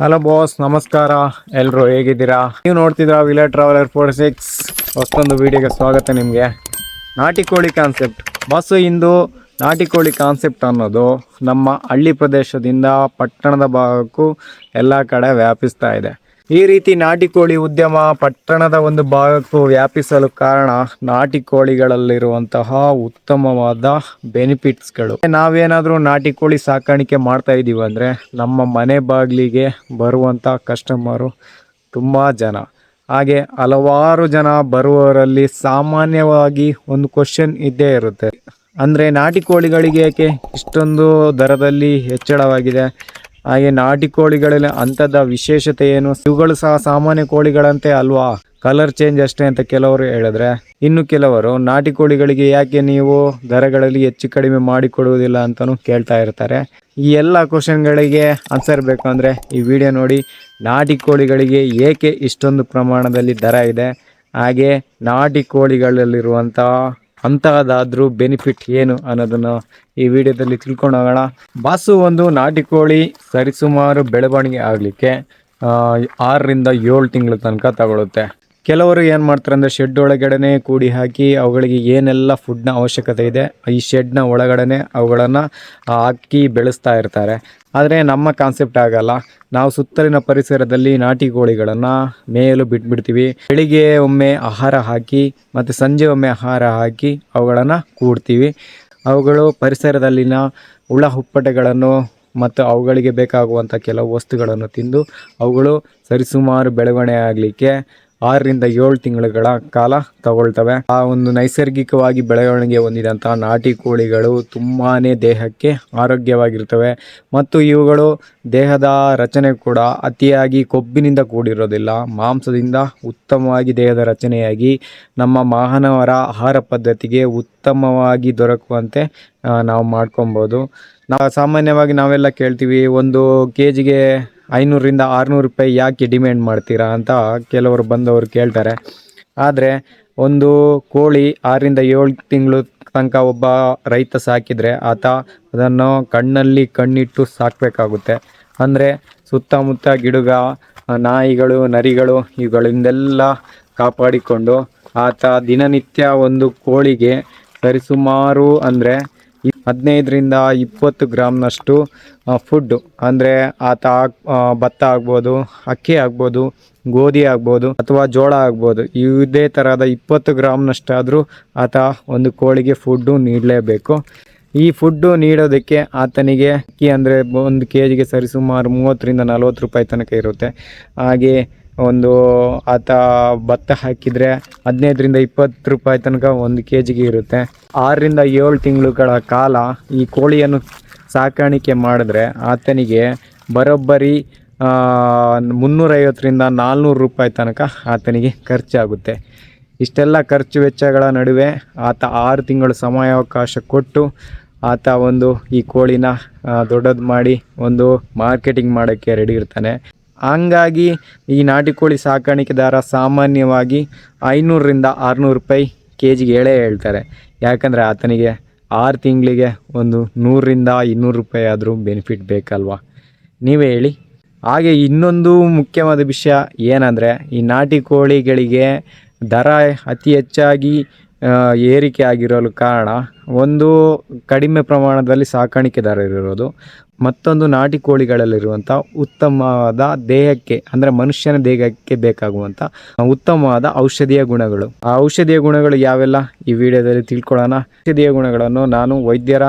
Hello boss ನಮಸ್ಕಾರ. ಎಲ್ಲರೂ ಹೇಗಿದ್ದೀರಾ? ನೀವು ನೋಡ್ತಿದ್ದೀರಾ ವಿಲೇ ಟ್ರಾವೆಲರ್ ಫೋರ್ ಸಿಕ್ಸ್. ಹೊಸ್ತೊಂದು ವಿಡಿಯೋಗೆ ಸ್ವಾಗತ ನಿಮಗೆ. ನಾಟಿ ಕೋಳಿ ಕಾನ್ಸೆಪ್ಟ್ ಬಸ್ಸು ಇಂದು ನಾಟಿ ಕೋಳಿ ಕಾನ್ಸೆಪ್ಟ್ ಅನ್ನೋದು ನಮ್ಮ ಹಳ್ಳಿ ಪ್ರದೇಶದಿಂದ ಪಟ್ಟಣದ ಭಾಗಕ್ಕೂ ಎಲ್ಲ ಕಡೆ ವ್ಯಾಪಿಸ್ತಾ ಇದೆ. ಈ ರೀತಿ ನಾಟಿ ಕೋಳಿ ಉದ್ಯಮ ಪಟ್ಟಣದ ಒಂದು ಭಾಗಕ್ಕೂ ವ್ಯಾಪಿಸಲು ಕಾರಣ ನಾಟಿ ಕೋಳಿಗಳಲ್ಲಿರುವಂತಹ ಉತ್ತಮವಾದ ಬೆನಿಫಿಟ್ಸ್ಗಳು. ನಾವೇನಾದರೂ ನಾಟಿ ಕೋಳಿ ಸಾಕಾಣಿಕೆ ಮಾಡ್ತಾ ಇದ್ದೀವಿ ಅಂದರೆ ನಮ್ಮ ಮನೆ ಬಾಗಿಲಿಗೆ ಬರುವಂಥ ಕಸ್ಟಮರು ತುಂಬ ಜನ. ಹಾಗೆ ಹಲವಾರು ಜನ ಬರುವವರಲ್ಲಿ ಸಾಮಾನ್ಯವಾಗಿ ಒಂದು ಕ್ವಶನ್ ಇದ್ದೇ ಇರುತ್ತೆ. ಅಂದರೆ ನಾಟಿ ಕೋಳಿಗಳಿಗೆ ಏಕೆ ಇಷ್ಟೊಂದು ದರದಲ್ಲಿ ಹೆಚ್ಚಳವಾಗಿದೆ? ಹಾಗೆ ನಾಟಿ ಕೋಳಿಗಳಲ್ಲಿ ಅಂಥದ ವಿಶೇಷತೆ ಏನು? ಇವುಗಳು ಸಹ ಸಾಮಾನ್ಯ ಕೋಳಿಗಳಂತೆ ಅಲ್ವಾ? ಕಲರ್ ಚೇಂಜ್ ಅಷ್ಟೇ ಅಂತ ಕೆಲವರು ಹೇಳಿದ್ರೆ. ಇನ್ನು ಕೆಲವರು, ನಾಟಿ ಕೋಳಿಗಳಿಗೆ ಯಾಕೆ ನೀವು ದರಗಳಲ್ಲಿ ಹೆಚ್ಚು ಕಡಿಮೆ ಮಾಡಿಕೊಡುವುದಿಲ್ಲ ಅಂತಲೂ ಕೇಳ್ತಾ ಇರ್ತಾರೆ. ಈ ಎಲ್ಲ ಕ್ವಶನ್ಗಳಿಗೆ ಆನ್ಸರ್ ಬೇಕು ಅಂದರೆ ಈ ವಿಡಿಯೋ ನೋಡಿ, ನಾಟಿ ಕೋಳಿಗಳಿಗೆ ಏಕೆ ಇಷ್ಟೊಂದು ಪ್ರಮಾಣದಲ್ಲಿ ದರ ಇದೆ? ಹಾಗೆ ನಾಟಿ ಕೋಳಿಗಳಲ್ಲಿರುವಂಥ ಅಂತಹದಾದ್ರೂ ಬೆನಿಫಿಟ್ ಏನು ಅನ್ನೋದನ್ನು ಈ ವಿಡಿಯೋದಲ್ಲಿ ತಿಳ್ಕೊಂಡು ಹೋಗೋಣ ಬಾಸು ಒಂದು ನಾಟಿ ಕೋಳಿ ಸರಿಸುಮಾರು ಬೆಳವಣಿಗೆ ಆಗಲಿಕ್ಕೆ ಆರರಿಂದ ಏಳು ತಿಂಗಳ ತನಕ ತಗೊಳುತ್ತೆ. ಕೆಲವರು ಏನು ಮಾಡ್ತಾರೆ ಅಂದರೆ ಶೆಡ್ ಒಳಗಡೆನೆ ಕೂಡಿ ಹಾಕಿ ಅವುಗಳಿಗೆ ಏನೆಲ್ಲ ಫುಡ್ನ ಅವಶ್ಯಕತೆ ಇದೆ, ಈ ಶೆಡ್ನ ಒಳಗಡೆನೆ ಅವುಗಳನ್ನು ಹಾಕಿ ಬೆಳೆಸ್ತಾ ಇರ್ತಾರೆ. ಆದರೆ ನಮ್ಮ ಕಾನ್ಸೆಪ್ಟ್ ಆಗಲ್ಲ ನಾವು ಸುತ್ತಲಿನ ಪರಿಸರದಲ್ಲಿ ನಾಟಿ ಕೋಳಿಗಳನ್ನು ಮೇಯಲು ಬಿಟ್ಬಿಡ್ತೀವಿ. ಬೆಳಿಗ್ಗೆ ಒಮ್ಮೆ ಆಹಾರ ಹಾಕಿ ಮತ್ತು ಸಂಜೆ ಒಮ್ಮೆ ಆಹಾರ ಹಾಕಿ ಅವುಗಳನ್ನು ಕೂಡ್ತೀವಿ. ಅವುಗಳು ಪರಿಸರದಲ್ಲಿನ ಹುಳ ಹುಪ್ಪಟೆಗಳನ್ನು ಮತ್ತು ಅವುಗಳಿಗೆ ಬೇಕಾಗುವಂಥ ಕೆಲವು ವಸ್ತುಗಳನ್ನು ತಿಂದು ಅವುಗಳು ಸರಿಸುಮಾರು ಬೆಳವಣಿಗೆ ಆಗಲಿಕ್ಕೆ ಆರರಿಂದ ಏಳು ತಿಂಗಳುಗಳ ಕಾಲ ತಗೊಳ್ತವೆ. ಆ ಒಂದು ನೈಸರ್ಗಿಕವಾಗಿ ಬೆಳವಣಿಗೆ ಹೊಂದಿದಂತಹ ನಾಟಿ ಕೋಳಿಗಳು ತುಂಬಾ ದೇಹಕ್ಕೆ ಆರೋಗ್ಯವಾಗಿರ್ತವೆ. ಮತ್ತು ಇವುಗಳು ದೇಹದ ರಚನೆ ಕೂಡ ಅತಿಯಾಗಿ ಕೊಬ್ಬಿನಿಂದ ಕೂಡಿರೋದಿಲ್ಲ. ಮಾಂಸದಿಂದ ಉತ್ತಮವಾಗಿ ದೇಹದ ರಚನೆಯಾಗಿ ನಮ್ಮ ಮಾನವರ ಆಹಾರ ಪದ್ಧತಿಗೆ ಉತ್ತಮವಾಗಿ ದೊರಕುವಂತೆ ನಾವು ಮಾಡ್ಕೊಬೋದು ನಾವು ಸಾಮಾನ್ಯವಾಗಿ ನಾವೆಲ್ಲ ಕೇಳ್ತೀವಿ, ಒಂದು ಕೆ ಜಿಗೆ ಐನೂರರಿಂದ ಆರುನೂರು ರೂಪಾಯಿ ಯಾಕೆ ಡಿಮ್ಯಾಂಡ್ ಮಾಡ್ತೀರಾ ಅಂತ ಕೆಲವರು ಬಂದವರು ಕೇಳ್ತಾರೆ. ಆದರೆ ಒಂದು ಕೋಳಿ ಆರರಿಂದ ಏಳು ತಿಂಗಳು ತನಕ ಒಬ್ಬ ರೈತ ಸಾಕಿದರೆ ಆತ ಅದನ್ನು ಕಣ್ಣಲ್ಲಿ ಕಣ್ಣಿಟ್ಟು ಸಾಕಬೇಕಾಗುತ್ತೆ. ಅಂದರೆ ಸುತ್ತಮುತ್ತ ಗಿಡುಗ, ನಾಯಿಗಳು, ನರಿಗಳು ಇವುಗಳಿಂದೆಲ್ಲ ಕಾಪಾಡಿಕೊಂಡು ಆತ ದಿನನಿತ್ಯ ಒಂದು ಕೋಳಿಗೆ ಸರಿಸುಮಾರು ಅಂದರೆ ಹದಿನೈದರಿಂದ ಇಪ್ಪತ್ತು ಗ್ರಾಮ್ನಷ್ಟು ಫುಡ್ಡು ಅಂದರೆ ಆತ ಭತ್ತ ಆಗ್ಬೋದು, ಅಕ್ಕಿ ಆಗ್ಬೋದು, ಗೋಧಿ ಆಗ್ಬೋದು, ಅಥವಾ ಜೋಳ ಆಗ್ಬೋದು, ಇದೇ ಥರದ ಇಪ್ಪತ್ತು ಗ್ರಾಮ್ನಷ್ಟಾದರೂ ಆತ ಒಂದು ಕೋಳಿಗೆ ಫುಡ್ಡು ನೀಡಲೇಬೇಕು. ಈ ಫುಡ್ಡು ನೀಡೋದಕ್ಕೆ ಆತನಿಗೆ ಅಕ್ಕಿ ಅಂದರೆ ಒಂದು ಕೆ ಜಿಗೆ ಸರಿಸುಮಾರು ಮೂವತ್ತರಿಂದ ನಲ್ವತ್ತು ರೂಪಾಯಿ ತನಕ ಇರುತ್ತೆ. ಹಾಗೆ ಒಂದು ಆತ ಭತ್ತ ಹಾಕಿದರೆ ಹದಿನೈದರಿಂದ ಇಪ್ಪತ್ತು ರೂಪಾಯಿ ತನಕ ಒಂದು ಕೆ ಜಿಗೆ ಇರುತ್ತೆ. ಆರರಿಂದ ಏಳು ತಿಂಗಳುಗಳ ಕಾಲ ಈ ಕೋಳಿಯನ್ನು ಸಾಕಾಣಿಕೆ ಮಾಡಿದ್ರೆ ಆತನಿಗೆ ಬರೋಬ್ಬರಿ ಮುನ್ನೂರೈವತ್ತರಿಂದ ನಾಲ್ನೂರು ರೂಪಾಯಿ ತನಕ ಆತನಿಗೆ ಖರ್ಚಾಗುತ್ತೆ. ಇಷ್ಟೆಲ್ಲ ಖರ್ಚು ವೆಚ್ಚಗಳ ನಡುವೆ ಆತ ಆರು ತಿಂಗಳು ಸಮಯಾವಕಾಶ ಕೊಟ್ಟು ಆತ ಒಂದು ಈ ಕೋಳಿನ ದೊಡ್ಡದು ಮಾಡಿ ಒಂದು ಮಾರ್ಕೆಟಿಂಗ್ ಮಾಡೋಕ್ಕೆ ರೆಡಿ ಇರ್ತಾನೆ. ಹಂಗಾಗಿ ಈ ನಾಟಿ ಕೋಳಿ ಸಾಕಾಣಿಕೆ ದರ ಸಾಮಾನ್ಯವಾಗಿ ಐನೂರರಿಂದ ಆರುನೂರು ರೂಪಾಯಿ ಕೆ ಜಿಗೆ ಹೇಳೇ ಹೇಳ್ತಾರೆ. ಯಾಕಂದರೆ ಆತನಿಗೆ ಆರು ತಿಂಗಳಿಗೆ ಒಂದು ನೂರರಿಂದ ಇನ್ನೂರು ರೂಪಾಯಿ ಆದರೂ ಬೆನಿಫಿಟ್ ಬೇಕಲ್ವಾ? ನೀವೇ ಹೇಳಿ. ಹಾಗೆ ಇನ್ನೊಂದು ಮುಖ್ಯವಾದ ವಿಷಯ ಏನಂದರೆ ಈ ನಾಟಿ ಕೋಳಿಗಳಿಗೆ ದರ ಅತಿ ಹೆಚ್ಚಾಗಿ ಏರಿಕೆ ಆಗಿರಲು ಕಾರಣ ಒಂದು ಕಡಿಮೆ ಪ್ರಮಾಣದಲ್ಲಿ ಸಾಕಾಣಿಕೆದಾರರಿರೋದು. ಮತ್ತೊಂದು ನಾಟಿ ಕೋಳಿಗಳಲ್ಲಿರುವಂಥ ಉತ್ತಮವಾದ ದೇಹಕ್ಕೆ, ಅಂದರೆ ಮನುಷ್ಯನ ದೇಹಕ್ಕೆ ಬೇಕಾಗುವಂಥ ಉತ್ತಮವಾದ ಔಷಧೀಯ ಗುಣಗಳು. ಆ ಔಷಧೀಯ ಗುಣಗಳು ಯಾವೆಲ್ಲ? ಈ ವಿಡಿಯೋದಲ್ಲಿ ತಿಳ್ಕೊಳ್ಳೋಣ. ಔಷಧೀಯ ಗುಣಗಳನ್ನು ನಾನು ವೈದ್ಯರ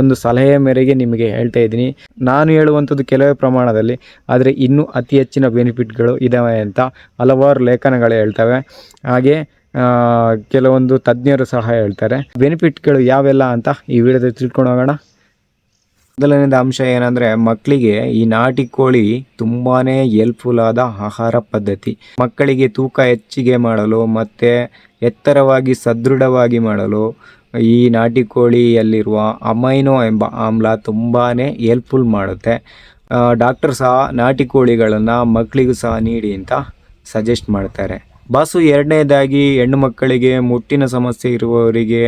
ಒಂದು ಸಲಹೆಯ ಮೇರೆಗೆ ನಿಮಗೆ ಹೇಳ್ತಾ ಇದ್ದೀನಿ. ನಾನು ಹೇಳುವಂಥದ್ದು ಕೆಲವೇ ಪ್ರಮಾಣದಲ್ಲಿ, ಆದರೆ ಇನ್ನೂ ಅತಿ ಹೆಚ್ಚಿನ ಬೆನಿಫಿಟ್ಗಳು ಇದ್ದಾವೆ ಅಂತ ಹಲವಾರು ಲೇಖನಗಳು ಹೇಳ್ತವೆ. ಹಾಗೆ ಕೆಲವೊಂದು ತಜ್ಞರು ಸಹ ಹೇಳ್ತಾರೆ. ಬೆನಿಫಿಟ್ಗಳು ಯಾವೆಲ್ಲ ಅಂತ ಈ ವಿಡಿಯೋದಲ್ಲಿ ತಿಳ್ಕೊಂಡು ಮೊದಲನೇದ ಅಂಶ ಏನಂದ್ರೆ ಮಕ್ಕಳಿಗೆ ಈ ನಾಟಿ ಕೋಳಿ ತುಂಬಾನೇ ಹೆಲ್ಪ್ಫುಲ್ ಆದ ಆಹಾರ ಪದ್ಧತಿ. ಮಕ್ಕಳಿಗೆ ತೂಕ ಹೆಚ್ಚಿಗೆ ಮಾಡಲು ಮತ್ತೆ ಎತ್ತರವಾಗಿ ಸದೃಢವಾಗಿ ಮಾಡಲು ಈ ನಾಟಿ ಕೋಳಿಯಲ್ಲಿರುವ ಅಮೈನೋ ಎಂಬ ಆಮ್ಲ ತುಂಬಾನೇ ಹೆಲ್ಪ್ಫುಲ್ ಮಾಡುತ್ತೆ. ಡಾಕ್ಟರ್ ಸಹ ನಾಟಿ ಕೋಳಿಗಳನ್ನು ಮಕ್ಕಳಿಗೂ ಸಹ ನೀಡಿ ಅಂತ ಸಜೆಸ್ಟ್ ಮಾಡ್ತಾರೆ. ಬಾಸು ಎರಡನೇದಾಗಿ ಹೆಣ್ಣು ಮಕ್ಕಳಿಗೆ ಮುಟ್ಟಿನ ಸಮಸ್ಯೆ ಇರುವವರಿಗೆ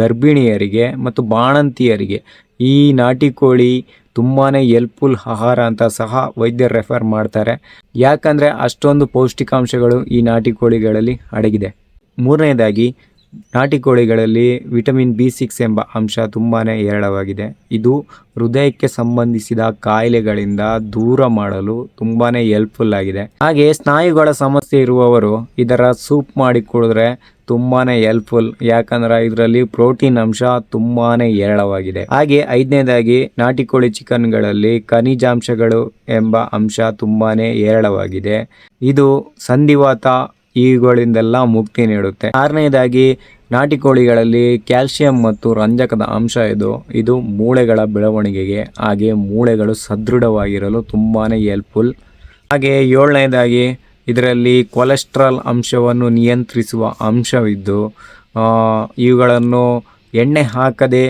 ಗರ್ಭಿಣಿಯರಿಗೆ ಮತ್ತು ಬಾಣಂತಿಯರಿಗೆ ಈ ನಾಟಿ ಕೋಳಿ ತುಂಬಾ ಎಲ್ಪ್ಫುಲ್ ಆಹಾರ ಅಂತ ಸಹ ವೈದ್ಯರು ರೆಫರ್ ಮಾಡ್ತಾರೆ. ಯಾಕಂದರೆ ಅಷ್ಟೊಂದು ಪೌಷ್ಟಿಕಾಂಶಗಳು ಈ ನಾಟಿ ಕೋಳಿಗಳಲ್ಲಿ ಅಡಗಿದೆ. ಮೂರನೇದಾಗಿ ನಾಟಿ ಕೋಳಿಗಳಲ್ಲಿ ವಿಟಮಿನ್ ಬಿ ಸಿಕ್ಸ್ ಎಂಬ ಅಂಶ ತುಂಬಾ ಹೇರಳವಾಗಿದೆ. ಇದು ಹೃದಯಕ್ಕೆ ಸಂಬಂಧಿಸಿದ ಕಾಯಿಲೆಗಳಿಂದ ದೂರ ಮಾಡಲು ತುಂಬಾ ಹೆಲ್ಪ್ಫುಲ್ ಆಗಿದೆ. ಹಾಗೆ ಸ್ನಾಯುಗಳ ಸಮಸ್ಯೆ ಇರುವವರು ಇದರ ಸೂಪ್ ಮಾಡಿ ಕುಡಿದ್ರೆ ತುಂಬಾ ಹೆಲ್ಪ್ಫುಲ್ ಯಾಕಂದ್ರೆ ಇದರಲ್ಲಿ ಪ್ರೋಟೀನ್ ಅಂಶ ತುಂಬಾ ಹೇರಳವಾಗಿದೆ. ಹಾಗೆ ಐದನೇದಾಗಿ ನಾಟಿ ಕೋಳಿ ಚಿಕನ್ಗಳಲ್ಲಿ ಖನಿಜಾಂಶಗಳು ಎಂಬ ಅಂಶ ತುಂಬಾ ಹೇರಳವಾಗಿದೆ. ಇದು ಸಂಧಿವಾತ ಇವುಗಳಿಂದೆಲ್ಲ ಮುಕ್ತಿ ನೀಡುತ್ತೆ. ಆರನೇದಾಗಿ ನಾಟಿ ಕೋಳಿಗಳಲ್ಲಿ ಕ್ಯಾಲ್ಸಿಯಂ ಮತ್ತು ರಂಜಕದ ಅಂಶ ಇದು. ಇದು ಮೂಳೆಗಳ ಬೆಳವಣಿಗೆಗೆ, ಹಾಗೆ ಮೂಳೆಗಳು ಸದೃಢವಾಗಿರಲು ತುಂಬಾ ಹೆಲ್ಪ್ಫುಲ್ ಹಾಗೆ ಏಳನೇದಾಗಿ, ಇದರಲ್ಲಿ ಕೊಲೆಸ್ಟ್ರಾಲ್ ಅಂಶವನ್ನು ನಿಯಂತ್ರಿಸುವ ಅಂಶವಿದ್ದು ಇವುಗಳನ್ನು ಎಣ್ಣೆ ಹಾಕದೆ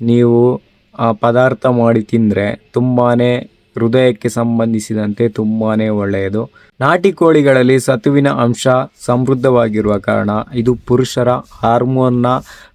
ನೀವು ಪದಾರ್ಥ ಮಾಡಿ ತಿಂದರೆ ತುಂಬಾ ಹೃದಯಕ್ಕೆ ಸಂಬಂಧಿಸಿದಂತೆ ತುಂಬಾ ಒಳ್ಳೆಯದು. ನಾಟಿ ಕೋಳಿಗಳಲ್ಲಿ ಸತುವಿನ ಅಂಶ ಸಮೃದ್ಧವಾಗಿರುವ ಕಾರಣ ಇದು ಪುರುಷರ ಹಾರ್ಮೋನ್ನ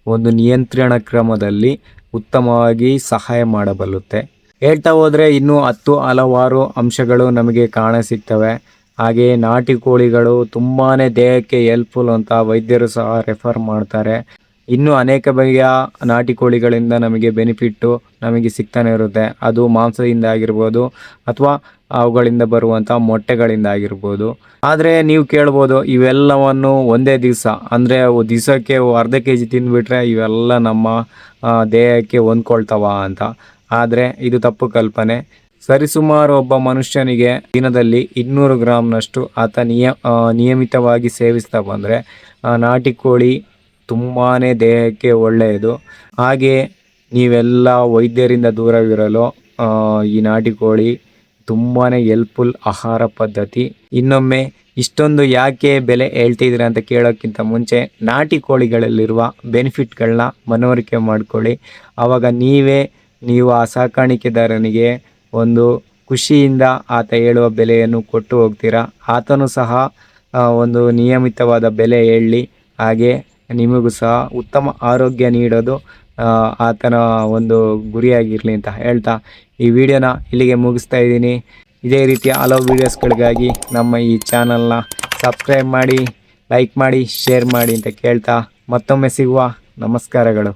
ಒಂದು ನಿಯಂತ್ರಣ ಕ್ರಮದಲ್ಲಿ ಉತ್ತಮವಾಗಿ ಸಹಾಯ ಮಾಡಬಲ್ಲುತ್ತೆ. ಹೇಳ್ತಾ ಹೋದರೆ ಇನ್ನೂ ಹತ್ತು ಹಲವಾರು ಅಂಶಗಳು ನಮಗೆ ಕಾಣ ಸಿಗ್ತವೆ. ಹಾಗೆಯೇ ನಾಟಿ ಕೋಳಿಗಳು ತುಂಬಾ ದೇಹಕ್ಕೆ ಹೆಲ್ಪ್ಫುಲ್ ಅಂತ ವೈದ್ಯರು ಸಹ ರೆಫರ್ ಮಾಡ್ತಾರೆ. ಇನ್ನು ಅನೇಕ ಬಗೆಯ ನಾಟಿ ಕೋಳಿಗಳಿಂದ ನಮಗೆ ಬೆನಿಫಿಟ್ಟು ನಮಗೆ ಸಿಗ್ತಾನೆ ಇರುತ್ತೆ. ಅದು ಮಾಂಸದಿಂದ ಆಗಿರ್ಬೋದು ಅಥವಾ ಅವುಗಳಿಂದ ಬರುವಂಥ ಮೊಟ್ಟೆಗಳಿಂದ ಆಗಿರ್ಬೋದು. ಆದರೆ ನೀವು ಕೇಳ್ಬೋದು, ಇವೆಲ್ಲವನ್ನು ಒಂದೇ ದಿವಸ, ಅಂದರೆ ದಿವಸಕ್ಕೆ ಅರ್ಧ ಕೆ ಜಿ ತಿಂದುಬಿಟ್ರೆ ಇವೆಲ್ಲ ನಮ್ಮ ದೇಹಕ್ಕೆ ಹೊಂದ್ಕೊಳ್ತಾವ ಅಂತ. ಆದರೆ ಇದು ತಪ್ಪು ಕಲ್ಪನೆ. ಸರಿಸುಮಾರು ಒಬ್ಬ ಮನುಷ್ಯನಿಗೆ ದಿನದಲ್ಲಿ ಇನ್ನೂರು ಗ್ರಾಮ್ನಷ್ಟು ಆತ ನಿಯ ನಿಯಮಿತವಾಗಿ ಸೇವಿಸ್ತಾ ಬಂದರೆ ನಾಟಿ ಕೋಳಿ ತುಂಬಾ ದೇಹಕ್ಕೆ ಒಳ್ಳೆಯದು. ಹಾಗೆ ನೀವೆಲ್ಲ ವೈದ್ಯರಿಂದ ದೂರವಿರಲು ಈ ನಾಟಿ ಕೋಳಿ ತುಂಬಾ ಹೆಲ್ಪ್ಫುಲ್ ಆಹಾರ ಪದ್ಧತಿ. ಇನ್ನೊಮ್ಮೆ, ಇಷ್ಟೊಂದು ಯಾಕೆ ಬೆಲೆ ಹೇಳ್ತಿದ್ದೀರ ಅಂತ ಕೇಳೋಕ್ಕಿಂತ ಮುಂಚೆ, ನಾಟಿ ಕೋಳಿಗಳಲ್ಲಿರುವ ಬೆನಿಫಿಟ್ಗಳನ್ನ ಮನವರಿಕೆ ಮಾಡಿಕೊಳ್ಳಿ. ಆವಾಗ ನೀವೇ, ನೀವು ಆ ಸಾಕಾಣಿಕೆದಾರನಿಗೆ ಒಂದು ಖುಷಿಯಿಂದ ಆತ ಹೇಳುವ ಬೆಲೆಯನ್ನು ಕೊಟ್ಟು ಹೋಗ್ತೀರಾ? ಆತನು ಸಹ ಒಂದು ನಿಯಮಿತವಾದ ಬೆಲೆ ಹೇಳಿ, ಹಾಗೆ ನಿಮಗೂ ಸಹ ಉತ್ತಮ ಆರೋಗ್ಯ ನೀಡೋದು ಆತನ ಒಂದು ಗುರಿಯಾಗಿರಲಿ ಅಂತ ಹೇಳ್ತಾ ಈ ವಿಡಿಯೋನ ಇಲ್ಲಿಗೆ ಮುಗಿಸ್ತಾ ಇದ್ದೀನಿ. ಇದೇ ರೀತಿಯ ಹಲವು ವೀಡಿಯೋಸ್ಗಳಿಗಾಗಿ ನಮ್ಮ ಈ ಚಾನಲ್ನ ಸಬ್ಸ್ಕ್ರೈಬ್ ಮಾಡಿ, ಲೈಕ್ ಮಾಡಿ, ಶೇರ್ ಮಾಡಿ ಅಂತ ಕೇಳ್ತಾ ಮತ್ತೊಮ್ಮೆ ಸಿಗುವ ನಮಸ್ಕಾರಗಳು.